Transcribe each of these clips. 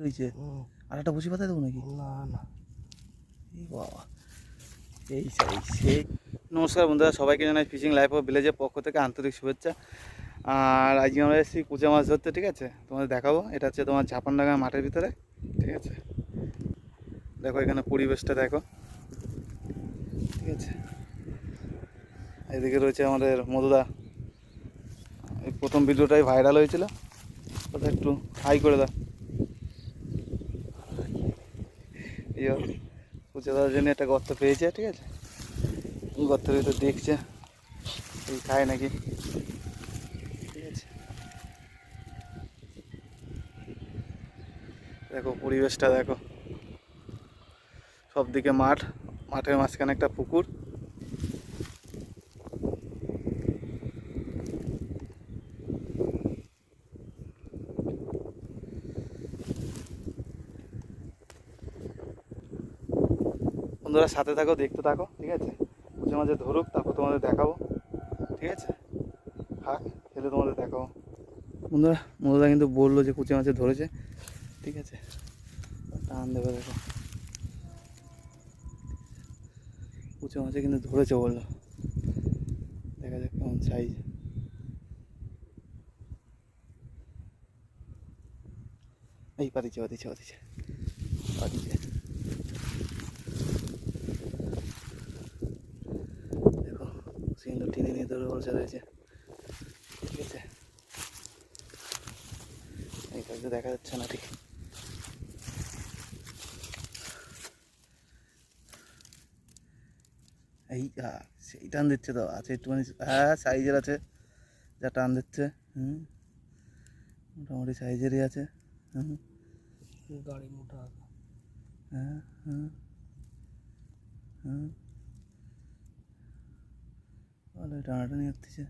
রয়েছে। আর একটা বসি পাতায় দেবো নাকি? না না। এই বাবা। এই সেই সেই নমস্কার বন্ধুরা সবাইকে জানাই ফিশিং লাইফ অফ ভিলেজের পক্ষ থেকে আন্তরিক শুভেচ্ছা। আর আজকে আমরা এসেছি কুচে মাছ ধরতে ঠিক আছে? তোমাদের দেখাবো। এটা হচ্ছে তোমার ঝাপানডাঙ্গা মাঠের ভিতরে ঠিক আছে? দেখো এখানে পরিবেশটা দেখো। ঠিক আছে? এদিকে রয়েছে আমাদের মধুদা। এই প্রথম ভিডিওটাই ভাইরাল হয়েছিল। ওটা একটু হাই করে দাও। এই পুজো দেওয়ার জন্য একটা গর্ত পেয়েছে, ঠিক আছে? গর্তের ভিতর দেখছে, এই খায় নাকি, ঠিক আছে? দেখো পরিবেশটা, দেখো। সব দিকে মাঠ, মাঠের মাঝখানে একটা পুকুর। বন্ধুরা সাথে থাকো, দেখতে থাকো, ঠিক আছে? মাঝে মাঝে ধরুক, তারপর তোমাদের দেখাবো, ঠিক আছে? থাক, খেলে তোমাদের দেখাবো। বন্ধুরা মধুদা কিন্তু বলল যে কুচি মাছে ধরেছে, ঠিক আছে? টান দেবে দেখো। কুচি মাছে কিন্তু ধরেছে বলল। দেখা যাক কেমন সাইজ এই পাতিছে পাতিছে পাতিছে পাতিছে দেখো সিলিন্ডার টেনে নিয়ে ধরে বসে রয়েছে ঠিক আছে। এই কাজটা দেখা যাচ্ছে না ঠিক। এই সেই টান দিচ্ছে তো আছে একটুখানি হ্যাঁ সাইজের আছে যা টান দিচ্ছে হুম। মোটামুটি সাইজেরই আছে হুম। গাড়ি মোটা। হ্যাঁ হ্যাঁ হ্যাঁ ভালো টানাটানি হচ্ছে।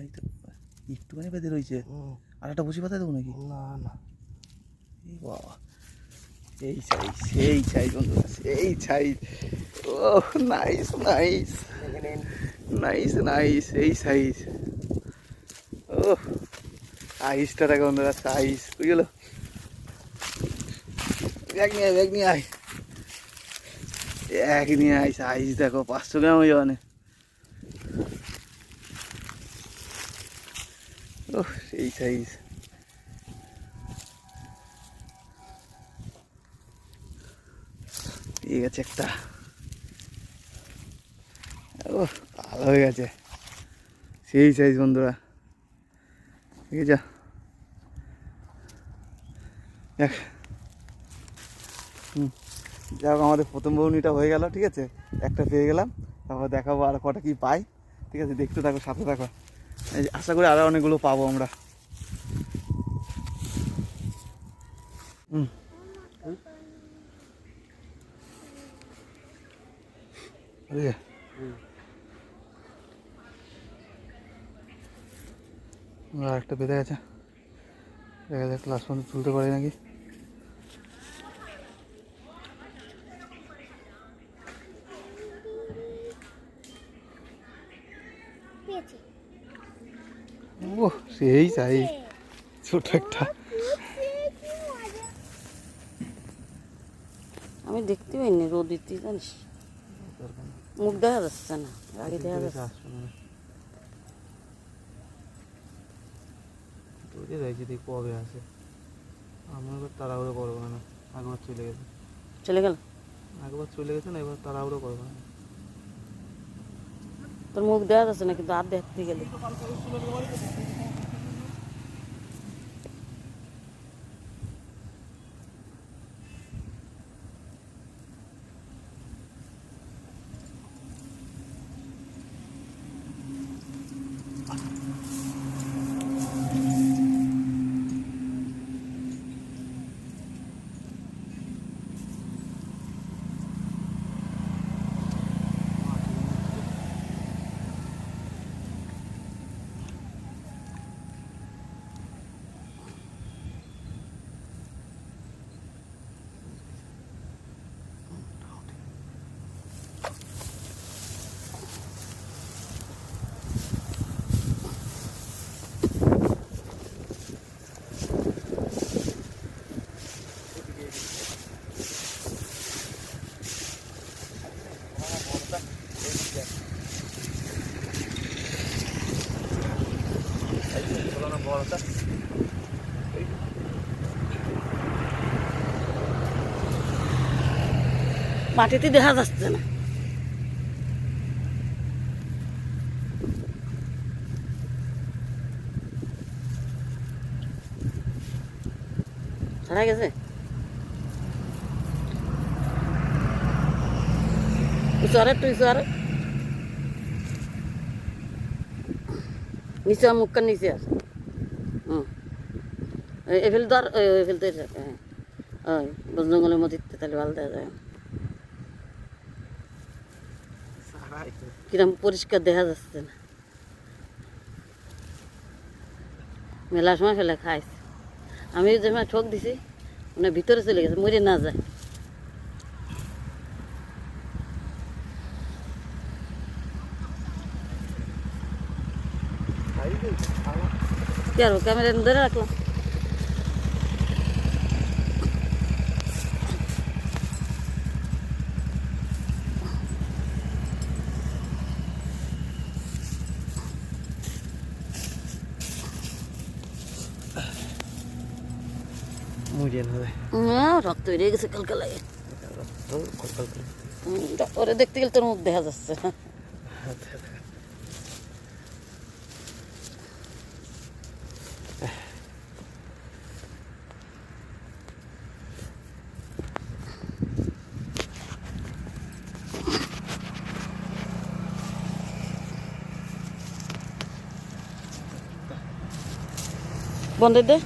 এই তো একটুখানি বেঁধে রয়েছে। আর একটা বসি পাতায় দেবো নাকি? না না। এই বাবা এই সাইজ সেই সাইজ বন্ধুরা সেই সাইজ ও নাইস নাইস নাইস নাইস এই সাইজ ও সাইজটা দেখো বন্ধুরা সাইজ বুঝলো ব্যাগ নিয়ে আয় ব্যাগ নিয়ে আয়। এক নিয়ে আয় সাইজ দেখো পাঁচশো গ্রাম হয়ে যাবে ও সেই সাইজ ঠিক আছে একটা। ও, কালো হয়ে গেছে। সেই সাইজ বন্ধুরা। ঠিক আছে? দেখ। হুম। যাক, আমাদের প্রথম বউনিটা হয়ে গেল, ঠিক আছে? একটা পেয়ে গেলাম। তারপর দেখাবো আর কটা কি পাই ঠিক আছে? দেখতে থাকো, সাথে থাকো। এই আশা করি আরও অনেকগুলো পাবো আমরা। আরে। আরেকটা বেঁধে গেছে। দেখা যাক লাস্ট পর্যন্ত তুলতে পারি নাকি? ও সেই চাই ছোট একটা। আমি দেখতে পাইনি রোদ দিতে জানিস? মুখ দেখা যাচ্ছে না গাড়ি দেখা যাচ্ছে। যাই যদি কবে আসে। আমরা এবার তাড়াহুড়ো করব না একবার চলে গেছে। চলে গেল? একবার চলে গেছে না এবার তাড়াহুড়ো করব না। তোর মুখ দেখা যাচ্ছে না কিন্তু আর দেখতে গেলে মাটিতে দেখা যাচ্ছে না। ছাড়া গেছে? চরে তুই চরে নিচে মুখটা নিচে আর হুম। এফেল তো আর এফেল তো হ্যাঁ। ওই জঙ্গলের মধ্যে তাহলে ভালো দেখা যায়। কিরম পরিষ্কার দেখা যাচ্ছে না। মেলা সময় ফেলে খাইছে। আমি যে সময় ঠোক দিছি মানে ভিতরে চলে গেছে, মরে না যায়। কি আর ক্যামেরা ধরে রাখলাম মুড়িয়ে নেবে হ্যাঁ, রক্ত বেরিয়ে গেছে কালকে লাগে ওরে দেখতে গেলে তোর মুখ দেখা যাচ্ছে না বন্ধ দে